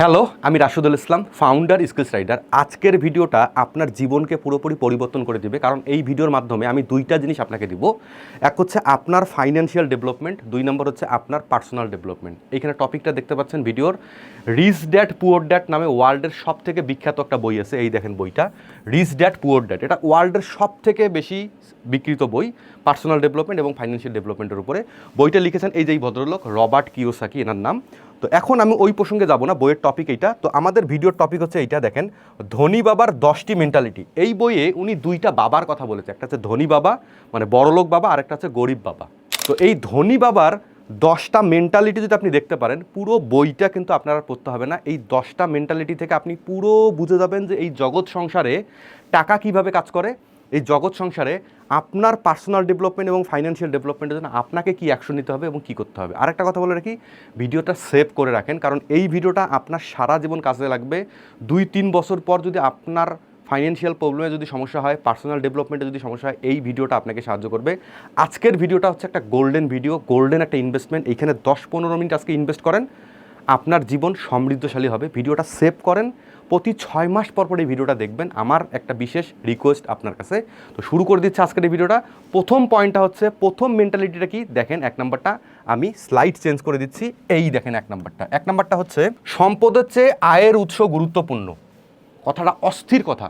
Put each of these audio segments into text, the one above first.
Hello, আমি Rashudul Islam founder skills rider আজকের ভিডিওটা আপনার জীবনকে পুরোপুরি পরিবর্তন করে দিবে, কারণ এই ভিডিওর মাধ্যমে আমি দুইটা জিনিস আপনাকে দিব। এক হচ্ছে আপনার ফাইন্যান্সিয়াল ডেভেলপমেন্ট দুই নম্বর হচ্ছে আপনার পার্সোনাল ডেভেলপমেন্ট এখানে টপিকটা দেখতে পাচ্ছেন ভিডিওর। রিচ ড্যাট পুয়ার ড্যাট নামে ওয়ার্ল্ডের সব থেকে বিখ্যাত একটা বই আছে, এই দেখেন বইটা। রিচ ড্যাট পুয়ার ড্যাট এটা ওয়ার্ল্ডের সব থেকে বেশি বিকৃত বই পার্সোনাল ডেভেলপমেন্ট এবং ফাইন্যান্সিয়াল ডেভেলপমেন্টের উপরে। বইটা লিখেছেন এই যে ভদ্রলোক, রবার্ট কিওসাকি, এনার নাম। তো এখন আমি ওই প্রসঙ্গে যাব না, বইয়ের টপিক এইটা। তো আমাদের ভিডিওর টপিক হচ্ছে এইটা, দেখেন, ধনী বাবার দশটি মেন্টালিটি এই বইয়ে উনি দুইটা বাবার কথা বলেছে, একটা হচ্ছে ধনী বাবা মানে বড়লোক বাবা, আর একটা হচ্ছে গরিব বাবা। তো এই ধনী বাবার দশটা মেন্টালিটি যদি আপনি দেখতে পারেন, পুরো বইটা কিন্তু আপনার পড়তে হবে না। এই দশটা মেন্টালিটি থেকে আপনি পুরো বুঝে যাবেন যে এই জগৎ সংসারে টাকা কীভাবে কাজ করে এই জগৎ সংসারে আপনার পার্সোনাল ডেভেলপমেন্ট এবং ফাইন্যান্সিয়াল ডেভেলপমেন্টের জন্য আপনাকে কি অ্যাকশন নিতে হবে এবং কি করতে হবে? আরেকটা কথা বলে রাখি, ভিডিওটা সেভ করে রাখেন, কারণ এই ভিডিওটা আপনার সারা জীবন কাজে লাগবে। দুই, তিন বছর পর যদি আপনার ফাইন্যান্সিয়াল প্রবলেমে যদি সমস্যা হয় পার্সোনাল ডেভেলপমেন্টে যদি সমস্যা হয়, এই ভিডিওটা আপনাকে সাহায্য করবে। আজকের ভিডিওটা হচ্ছে একটা গোল্ডেন ভিডিও গোল্ডেন একটা ইনভেস্টমেন্ট এইখানে দশ পনেরো মিনিট আজকে ইনভেস্ট করেন। আপনার জীবন সমৃদ্ধশালী হবে। ভিডিওটা সেভ করেন। প্রতি ছয় মাস পর পর এই ভিডিওটা দেখবেন। আমার একটা বিশেষ রিকোয়েস্ট আপনার কাছে। তো শুরু করে দিচ্ছে আজকের এই ভিডিওটা। প্রথম পয়েন্টটা হচ্ছে, প্রথম মেন্টালিটিটা কি? দেখেন এক নম্বরটা আমি স্লাইড চেঞ্জ করে দিচ্ছি। এই দেখেন এক নম্বরটা এক নম্বরটা হচ্ছে, সম্পদের চেয়ে আয়ের উৎস গুরুত্বপূর্ণ। কথাটা অস্থির কথা।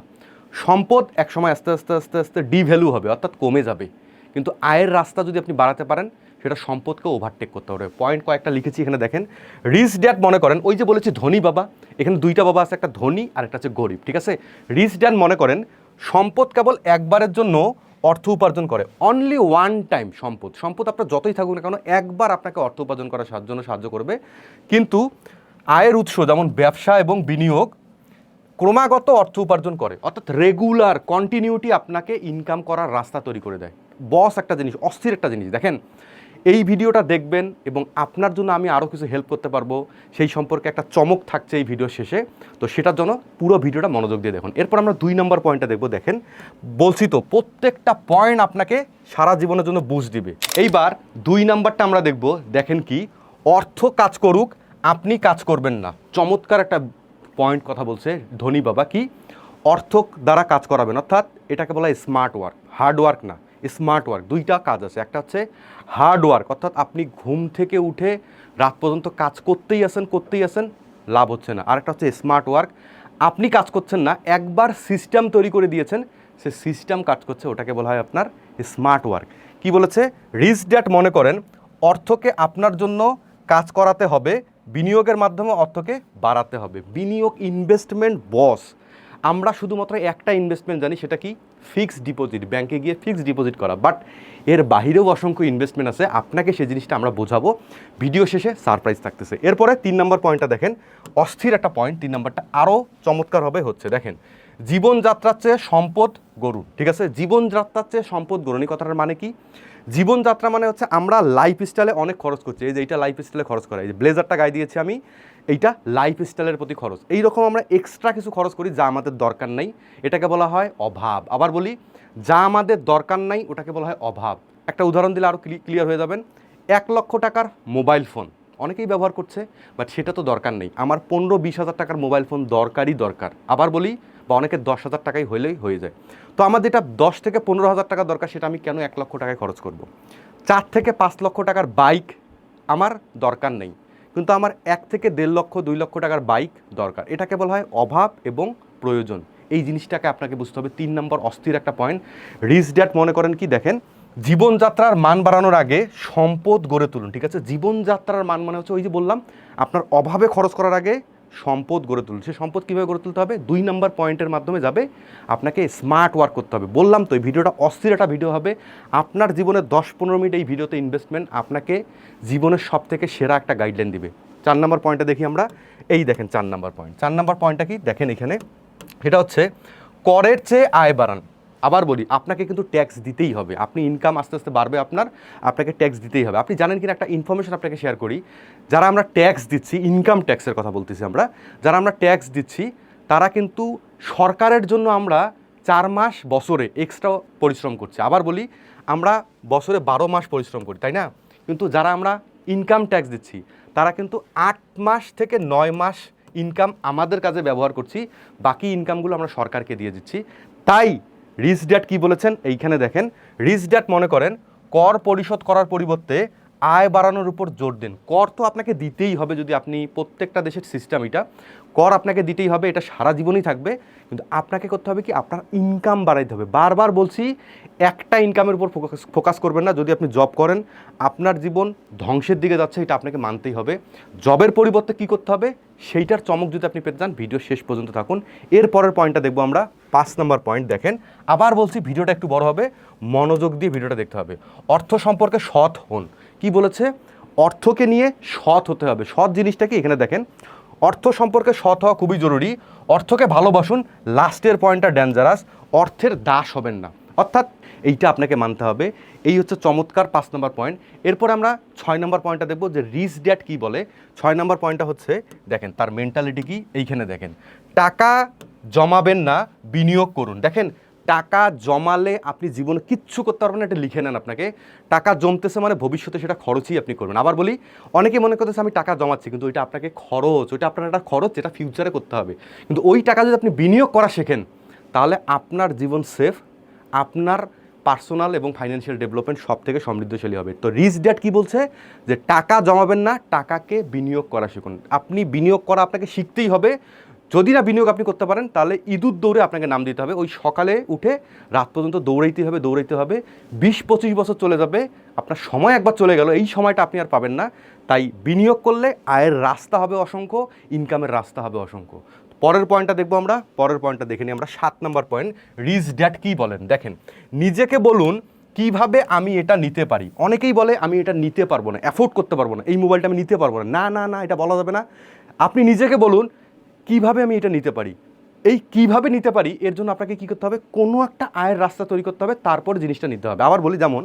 সম্পদ একসময় আস্তে আস্তে আস্তে আস্তে ডিভ্যালু হবে, অর্থাৎ কমে যাবে। কিন্তু আয়ের রাস্তা যদি আপনি বাড়াতে পারেন সেটা সম্পদকে ওভারটেক করতে পারবে পয়েন্ট কয়েকটা লিখেছি এখানে দেখেন। রিচ ড্যাড মনে করেন, ওই যে বলেছি ধনী বাবা, এখানে দুইটা বাবা আছে, একটা ধনী আর একটা হচ্ছে গরিব, ঠিক আছে? রিচ ড্যাড মনে করেন, সম্পদ কেবল একবারের জন্য অর্থ উপার্জন করে। অনলি ওয়ান টাইম সম্পদ। সম্পদ আপনার যতই থাকুক না কেন, একবার আপনাকে অর্থ উপার্জন করার জন্য সাহায্য করবে। কিন্তু আয়ের উৎস যেমন ব্যবসা এবং বিনিয়োগ, ক্রমাগত অর্থ উপার্জন করে। অর্থাৎ রেগুলার কন্টিনিউটি আপনাকে ইনকাম করার রাস্তা তৈরি করে দেয়। বস একটা জিনিস, অস্থির একটা জিনিস। দেখেন এই ভিডিওটা দেখবেন এবং আপনার জন্য আমি আরও কিছু হেল্প করতে পারব। সেই সম্পর্কে একটা চমক থাকছে এই ভিডিও শেষে। তো সেটার জন্য পুরো ভিডিওটা মনোযোগ দিয়ে দেখুন। এরপর আমরা দুই নম্বর পয়েন্টটা দেখব, দেখেন। বলছি তো, প্রত্যেকটা পয়েন্ট আপনাকে সারা জীবনের জন্য বুঝ দিবে। এইবার দুই নাম্বারটা আমরা দেখব, দেখেন কি? অর্থ কাজ করুক, আপনি কাজ করবেন না। চমৎকার একটা পয়েন্ট কথা বলছে ধনী বাবা কি? অর্থ দ্বারা কাজ করাবেন। অর্থাৎ এটাকে বলা হয় স্মার্ট ওয়ার্ক হার্ড ওয়ার্ক না। স্মার্ট ওয়ার্ক, দুইটা কাজ আছে। একটা হচ্ছে হার্ড ওয়ার্ক, অর্থাৎ আপনি ঘুম থেকে উঠে রাত পর্যন্ত কাজ করতেই আছেন করতেই আছেন, লাভ হচ্ছে না। আরেকটা হচ্ছে স্মার্ট ওয়ার্ক, আপনি কাজ করছেন না, একবার সিস্টেম তৈরি করে দিয়েছেন, সে সিস্টেম কাজ করছে, ওটাকে বলা হয় আপনার স্মার্ট ওয়ার্ক। কি বলেছে? রিচ ড্যাট মনে করেন, অর্থকে আপনার জন্য কাজ করাতে হবে, বিনিয়োগের মাধ্যমে অর্থকে বাড়াতে হবে। বিনিয়োগ ইনভেস্টমেন্ট বস আমরা শুধুমাত্র একটা ইনভেস্টমেন্ট জানি, সেটা কি? ফিক্সড ডিপোজিট ব্যাংকে গিয়ে ফিক্সড ডিপোজিট করা। বাট এর বাহিরেও অসংখ্য ইনভেস্টমেন্ট আছে। আপনাকে সেই জিনিসটা আমরা বোঝাবো। ভিডিও শেষে সারপ্রাইজ থাকতেছে। এরপরে তিন নম্বর পয়েন্টটা দেখেন। অস্থির একটা পয়েন্ট তিন নম্বরটা আরও চমৎকার হবে হচ্ছে। দেখেন জীবনযাত্রার চেয়ে সম্পদ গরুর ঠিক আছে? জীবনযাত্রার চেয়ে সম্পদ গরুন এই কথাটার মানে কি? জীবনযাত্রা মানে হচ্ছে আমরা লাইফ স্টাইলে অনেক খরচ করছি। এই যে এইটা লাইফ স্টাইলে খরচ করা। এই যে ব্লেজারটা গায়ে দিয়েছি আমি। এইটা লাইফ স্টাইলের প্রতি খরচ। এই রকম আমরা এক্সট্রা কিছু খরচ করি যা আমাদের দরকার নাই। এটাকে বলা হয় অভাব। আবার বলি, যা আমাদের দরকার নাই, ওটাকে বলা হয় অভাব। একটা উদাহরণ দিলে আরও ক্লিয়ার হয়ে যাবেন। এক লক্ষ টাকার মোবাইল ফোন অনেকেই ব্যবহার করছে বাট সেটা তো দরকার নেই। আমার পনেরো বিশ হাজার টাকার মোবাইল ফোন দরকারই দরকার। আবার বলি, বা অনেকের দশ হাজার টাকাই হলেই হয়ে যায়। তো আমার যেটা দশ থেকে পনেরো হাজার টাকা দরকার, সেটা আমি কেন এক লক্ষ টাকায় খরচ করব। চার থেকে পাঁচ লক্ষ টাকার বাইক আমার দরকার নেই। কিন্তু আমার এক থেকে দেড় লক্ষ, দুই লক্ষ টাকার বাইক দরকার। এটাকে বলা হয় অভাব এবং প্রয়োজন। এই জিনিসটাকে আপনাকে বুঝতে হবে। তিন নম্বর অস্থির একটা পয়েন্ট রিচ ড্যাট মনে করেন কি? দেখেন, জীবনযাত্রার মান বাড়ানোর আগে সম্পদ গড়ে তুলুন, ঠিক আছে? জীবনযাত্রার মান মানে হচ্ছে ওই যে বললাম, আপনার অভাবে খরচ করার আগে সম্পদ গড়ে তুলুন সে সম্পদ কীভাবে গড়ে তুলতে হবে? দুই নম্বর পয়েন্টের মাধ্যমে যাবে আপনাকে স্মার্ট ওয়ার্ক করতে হবে। বললাম তো, এই ভিডিওটা অস্থির একটা ভিডিও হবে। আপনার জীবনে দশ পনেরো মিনিট এই ভিডিওতে ইনভেস্টমেন্ট আপনাকে জীবনের সব থেকে সেরা একটা গাইডলাইন দিবে। চার নম্বর পয়েন্টটা দেখি আমরা। এই দেখেন চার নম্বর পয়েন্ট চার নম্বর পয়েন্টটা কি? দেখেন এখানে। এটা হচ্ছে, করের চেয়ে আয় বাড়ান। আবার বলি, আপনাকে কিন্তু ট্যাক্স দিতেই হবে। আপনি ইনকাম আস্তে আস্তে বাড়বে আপনার, আপনাকে ট্যাক্স দিতেই হবে। আপনি জানেন কিনা, একটা ইনফরমেশন আপনাকে শেয়ার করি। যারা আমরা ট্যাক্স দিচ্ছি ইনকাম ট্যাক্সের কথা বলতেছি আমরা, যারা আমরা ট্যাক্স দিচ্ছি, তারা কিন্তু সরকারের জন্য আমরা চার মাস বছরে এক্সট্রা পরিশ্রম করছি। আবার বলি, আমরা বছরে বারো মাস পরিশ্রম করি, তাই না? কিন্তু যারা আমরা ইনকাম ট্যাক্স দিচ্ছি, তারা কিন্তু আট মাস থেকে নয় মাস ইনকাম আমাদের কাজে ব্যবহার করছি, বাকি ইনকামগুলো আমরা সরকারকে দিয়ে দিচ্ছি। তাই রিচ ড্যাট কী বলেছেন? এইখানে দেখেন রিচ ড্যাট মনে করেন কর পরিশোধ করার পরিবর্তে আয় বাড়ানোর উপর জোর দেন। কর তো আপনাকে দিতেই হবে যদি আপনি প্রত্যেকটা দেশের সিস্টেম এটা। কর আপনাকে দিতেই হবে, এটা সারা জীবনই থাকবে। কিন্তু আপনাকে করতে হবে কি? আপনার ইনকাম বাড়াইতে হবে। বারবার বলছি, একটা ইনকামের উপর ফোকাস ফোকাস করবেন না। যদি আপনি জব করেন, আপনার জীবন ধ্বংসের দিকে যাচ্ছে, এটা আপনাকে মানতেই হবে। জবের পরিবর্তে কি করতে হবে? সেইটার চমক যদি আপনি পেতে চান ভিডিও শেষ পর্যন্ত থাকুন। এর পরের পয়েন্টটা দেখব আমরা। পাঁচ নম্বর পয়েন্ট দেখেন। আবার বলছি ভিডিওটা একটু বড় হবে। মনোযোগ দিয়ে ভিডিওটা দেখতে হবে। অর্থ সম্পর্কে সৎ হন। কি বলেছে? অর্থকে নিয়ে সৎ হতে হবে। সৎ জিনিসটা কি? এখানে দেখেন, অর্থ সম্পর্কে সৎ হওয়া খুবই জরুরি। অর্থকে ভালোবাসুন, লাস্টের পয়েন্টটা ডেঞ্জারাস অর্থের দাস হবেন না। অর্থাৎ এইটা আপনাকে মানতে হবে। এই হচ্ছে চমৎকার পাঁচ নম্বর পয়েন্ট। এরপর আমরা ছয় নম্বর পয়েন্টটা দেখব যে রিচ ড্যাট কী বলে? ছয় নম্বর পয়েন্টটা হচ্ছে, দেখেন, তার মেন্টালিটি কি? এইখানে দেখেন, টাকা জমাবেন না, বিনিয়োগ করুন। দেখেন টাকা জমালে আপনি জীবনে কিচ্ছু করতে পারবেন না, এটা লিখে নেন আপনাকে। টাকা জমতেছে মানে ভবিষ্যতে সেটা খরচই আপনি করবেন। আবার বলি, অনেকে মনে করতেছে, আমি টাকা জমাচ্ছি, কিন্তু ওইটা আপনাকে খরচ, ওইটা আপনার একটা খরচ, যেটা ফিউচারে করতে হবে। কিন্তু ওই টাকা যদি আপনি বিনিয়োগ করা শেখেন, তাহলে আপনার জীবন সেফ আপনার পার্সোনাল এবং ফাইন্যান্সিয়াল ডেভেলপমেন্ট সব থেকে সমৃদ্ধশালী হবে। তো রিচ ড্যাট কী বলছে? যে টাকা জমাবেন না, টাকাকে বিনিয়োগ করা শিখুন। আপনি বিনিয়োগ করা আপনাকে শিখতেই হবে। যদি না বিনিয়োগ আপনি করতে পারেন, তাহলে ইঁদুর দৌড়ে আপনাকে নাম দিতে হবে। ওই সকালে উঠে রাত পর্যন্ত দৌড়াইতে হবে দৌড়াইতে হবে। বিশ পঁচিশ বছর চলে যাবে, আপনার সময় একবার চলে গেল, এই সময়টা আপনি আর পাবেন না। তাই বিনিয়োগ করলে আয়ের রাস্তা হবে অসংখ্য ইনকামের রাস্তা হবে অসংখ্য। পরের পয়েন্টটা দেখব আমরা, পরের পয়েন্টটা দেখে নিই আমরা। সাত নম্বর পয়েন্ট, রিচ ড্যাট কী বলেন? দেখেন, নিজেকে বলুন, কীভাবে আমি এটা নিতে পারি? অনেকেই বলে, আমি এটা নিতে পারব না, অ্যাফোর্ড করতে পারব না, এই মোবাইলটা আমি নিতে পারব না। না না না, এটা বলা যাবে না। আপনি নিজেকে বলুন, কীভাবে আমি এটা নিতে পারি? এই কীভাবে নিতে পারি, এর জন্য আপনাকে কী করতে হবে? কোনো একটা আয়ের রাস্তা তৈরি করতে হবে, তারপর জিনিসটা নিতে হবে। আবার বলি, যেমন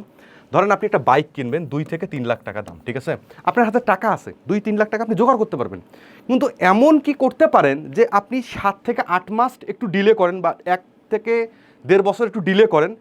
ধরেন আপনি একটা বাইক কিনবেন, দুই থেকে তিন লাখ টাকা দাম, ঠিক আছে? আপনার হাতে টাকা আছে, দুই তিন লাখ টাকা আপনি জোগাড় করতে পারবেন। কিন্তু এমন কি করতে পারেন যে আপনি সাত থেকে আট মাস একটু ডিলে করেন বা এক থেকে দেড় বছর একটু ডিলে করেন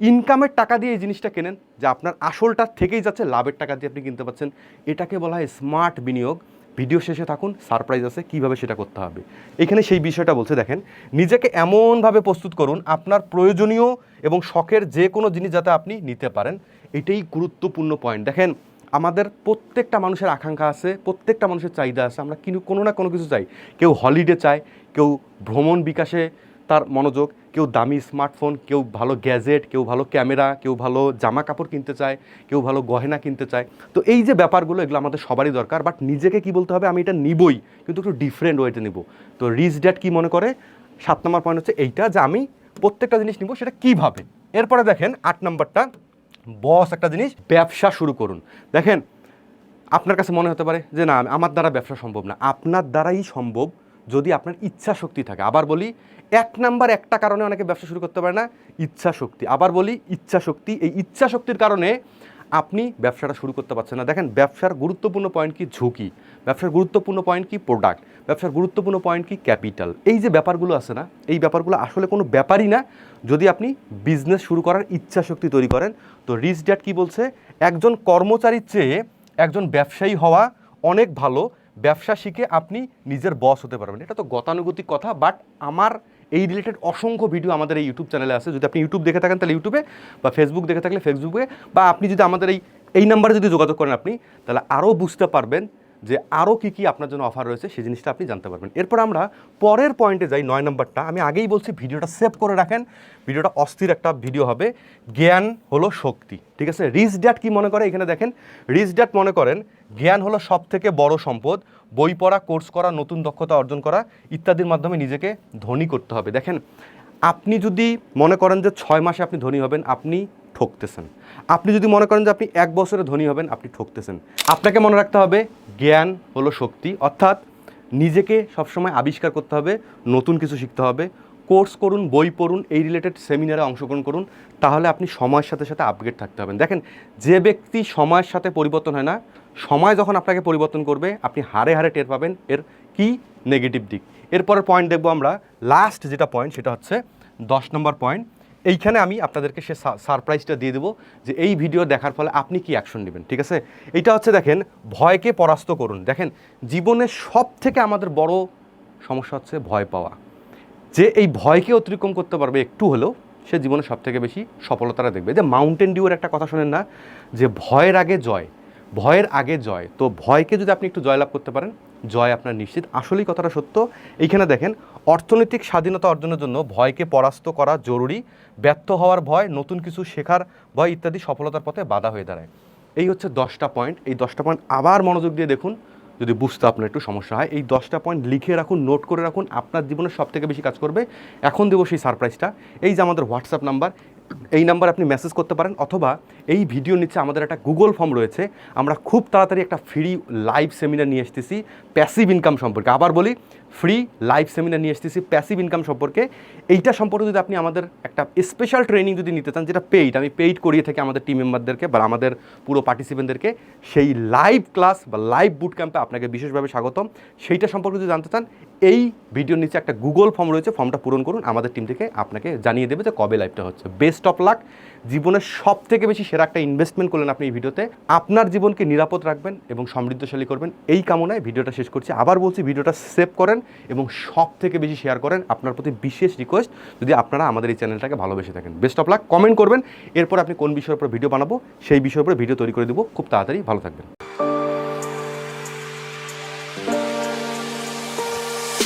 ইনকামের টাকা দিয়ে এই জিনিসটা কেনেন যে আপনার আসলটা থেকেই যাচ্ছে, লাভের টাকা দিয়ে আপনি কিনতে পারছেন। এটাকে বলা হয় স্মার্ট বিনিয়োগ। ভিডিও শেষে থাকুন সারপ্রাইজ আছে, কীভাবে সেটা করতে হবে। এখানে সেই বিষয়টা বলছে, দেখেন, নিজেকে এমনভাবে প্রস্তুত করুন, আপনার প্রয়োজনীয় এবং শখের যে কোনো জিনিস যাতে আপনি নিতে পারেন। এটাই গুরুত্বপূর্ণ পয়েন্ট দেখেন, আমাদের প্রত্যেকটা মানুষের আকাঙ্ক্ষা আছে, প্রত্যেকটা মানুষের চাহিদা আছে, আমরা কিন্তু কোনো না কোনো কিছু চাই। কেউ হলিডে চায়, কেউ ভ্রমণ বিকাশে তার মনোযোগ, কেউ দামি স্মার্টফোন কেউ ভালো গ্যাজেট কেউ ভালো ক্যামেরা কেউ ভালো জামা কাপড় কিনতে চায়, কেউ ভালো গহেনা কিনতে চায়। তো এই যে ব্যাপারগুলো, এগুলো আমাদের সবারই দরকার বাট নিজেকে কি বলতে হবে, আমি এটা নিবই, কিন্তু একটু ডিফারেন্ট ওয়েতে নিব। তো রিচ ড্যাট কী মনে করে? সাত নম্বর পয়েন্ট হচ্ছে এইটা যে আমি প্রত্যেকটা জিনিস নিব, সেটা কীভাবে? এরপরে দেখেন, আট নম্বরটা বস একটা জিনিস, ব্যবসা শুরু করুন। দেখেন, আপনার কাছে মনে হতে পারে যে, না, আমার দ্বারা ব্যবসা সম্ভব না। আপনার দ্বারাই সম্ভব যদি আপনার ইচ্ছা শক্তি থাকে। আবার বলি, এক নাম্বার একটা কারণে অনেকে ব্যবসা শুরু করতে পারে না, ইচ্ছা শক্তি। আবার বলি, ইচ্ছা শক্তি। এই ইচ্ছা শক্তির কারণে আপনি ব্যবসাটা শুরু করতে পারছেন না। দেখেন, ব্যবসার গুরুত্বপূর্ণ পয়েন্ট কি? ঝুঁকি। ব্যবসার গুরুত্বপূর্ণ পয়েন্ট কি? প্রোডাক্ট ব্যবসার গুরুত্বপূর্ণ পয়েন্ট কি? ক্যাপিটাল এই যে ব্যাপারগুলো আছে না, এই ব্যাপারগুলো আসলে কোনো ব্যাপারই না। যদি আপনি বিজনেস শুরু করার ইচ্ছা শক্তি তৈরি করেন, তো রিচ ড্যাট কী বলছে? একজন কর্মচারীর চেয়ে একজন ব্যবসায়ী হওয়া অনেক ভালো। ব্যবসা শিখে আপনি নিজের বস হতে পারবেন। এটা তো গতানুগতিক কথা বাট আমার এই রিলেটেড অসংখ্য ভিডিও আমাদের এই ইউটিউব চ্যানেলে আছে। যদি আপনি ইউটিউব দেখে থাকেন, তাহলে ইউটিউবে বা ফেসবুক দেখে থাকলে ফেসবুকে বা আপনি যদি আমাদের এই এই নাম্বারে যদি যোগাযোগ করেন আপনি, তাহলে আরও বুঝতে পারবেন যে আরও কী কী আপনার জন্য অফার রয়েছে, সেই জিনিসটা আপনি জানতে পারবেন। এরপর আমরা পরের পয়েন্টে যাই, নয় নম্বরটা। আমি আগেই বলছি ভিডিওটা সেভ করে রাখেন। ভিডিওটা অস্থির একটা ভিডিও হবে। জ্ঞান হলো শক্তি, ঠিক আছে? রিচ ড্যাট কী মনে করে? এখানে দেখেন রিচ ড্যাট মনে করেন, জ্ঞান হলো সব থেকে বড় সম্পদ। বই পড়া, কোর্স করা, নতুন দক্ষতা অর্জন করা ইত্যাদির মাধ্যমে নিজেকে ধনী করতে হবে। দেখেন, আপনি যদি মনে করেন যে ছয় মাসে আপনি ধনী হবেন, আপনি ঠকতেছেন। আপনি যদি মনে করেন যে আপনি এক বছরে ধনী হবেন, আপনি ঠকতেছেন। আপনাকে মনে রাখতে হবে, জ্ঞান হলো শক্তি। অর্থাৎ নিজেকে সবসময় আবিষ্কার করতে হবে, নতুন কিছু শিখতে হবে। কোর্স করুন, বই পড়ুন, এই রিলেটেড সেমিনারে অংশগ্রহণ করুন, তাহলে আপনি সময়ের সাথে সাথে আপগ্রেড থাকতে হবেন দেখেন, যে ব্যক্তি সময়ের সাথে পরিবর্তন হয় না সময় যখন আপনাকে পরিবর্তন করবে, আপনি হারে হারে টের পাবেন এর কি নেগেটিভ দিক। এরপরের পয়েন্ট দেখব আমরা। লাস্ট যেটা পয়েন্ট সেটা হচ্ছে দশ নম্বর পয়েন্ট এইখানে আমি আপনাদেরকে সে সারপ্রাইজটা দিয়ে দেবো যে এই ভিডিও দেখার ফলে আপনি কি অ্যাকশন নেবেন, ঠিক আছে? এটা হচ্ছে দেখেন, ভয়কে পরাস্ত করুন। দেখেন জীবনের সব থেকে আমাদের বড় সমস্যা হচ্ছে ভয় পাওয়া। যে এই ভয়কে অতিক্রম করতে পারবে একটু হলেও, সে জীবনে সব থেকে বেশি সফলতাটা দেখবে। যে মাউন্টেন ডিউর একটা কথা শোনেন না, যে ভয়ের আগে জয়। ভয়ের আগে জয়। তো ভয়কে যদি আপনি একটু জয়লাভ করতে পারেন, জয় আপনার নিশ্চিত। আসলেই কথাটা সত্য। এইখানে দেখেন, অর্থনৈতিক স্বাধীনতা অর্জনের জন্য ভয়কে পরাস্ত করা জরুরি। ব্যর্থ হওয়ার ভয়, নতুন কিছু শেখার ভয় ইত্যাদি সফলতার পথে বাধা হয়ে দাঁড়ায়। এই হচ্ছে দশটা পয়েন্ট। এই দশটা পয়েন্ট আবার মনোযোগ দিয়ে দেখুন। যদি বুঝতে আপনার একটু সমস্যা হয়, এই দশটা পয়েন্ট লিখে রাখুন, নোট করে রাখুন। আপনার জীবনে সব থেকে বেশি কাজ করবে। এখন দেবো সেই সারপ্রাইজটা। এই যে আমাদের হোয়াটসঅ্যাপ নাম্বার এই নাম্বার আপনি মেসেজ করতে পারেন অথবা এই ভিডিও নিচে আমাদের একটা গুগল ফর্ম রয়েছে। আমরা খুব তাড়াতাড়ি একটা ফ্রি লাইভ সেমিনার নিয়ে এসতেছি প্যাসিভ ইনকাম সম্পর্কে। আবার বলি ফ্রি লাইভ সেমিনার নিয়ে এসতেছি প্যাসিভ ইনকাম সম্পর্কে। এইটা সম্পর্কে যদি আপনি আমাদের একটা স্পেশাল ট্রেনিং যদি নিতে চান, যেটা পেইড আমি পেইড করিয়ে থাকি আমাদের টিম মেম্বারদেরকে বা আমাদের পুরো পার্টিসিপেন্টদেরকে সেই লাইভ ক্লাস বা লাইভ বুট ক্যাম্পে আপনাকে বিশেষভাবে স্বাগতম। সেইটা সম্পর্কে যদি জানতে চান, এই ভিডিওর নিচে একটা গুগল ফর্ম রয়েছে ফর্মটা পূরণ করুন। আমাদের টিম থেকে আপনাকে জানিয়ে দেবে যে কবে লাইভটা হচ্ছে। বেস্ট অফ লাক জীবনের সব থেকে বেশি সেরা একটা ইনভেস্টমেন্ট করলেন আপনি এই ভিডিওতে। আপনার জীবনকে নিরাপদ রাখবেন এবং সমৃদ্ধশালী করবেন। এই কামনায় ভিডিওটা শেষ করছি। আবার বলছি, ভিডিওটা সেভ করেন এবং সব থেকে বেশি শেয়ার করেন আপনার প্রতি বিশেষ রিকোয়েস্ট যদি আপনারা আমাদের এই চ্যানেলটাকে ভালোবেসে থাকেন। বেস্ট অফ লাক কমেন্ট করবেন। এরপর আপনি কোন বিষয়ের উপর ভিডিও বানাবো, সেই বিষয়ের উপর ভিডিও তৈরি করে দেবো। খুব তাড়াতাড়ি ভালো থাকবেন।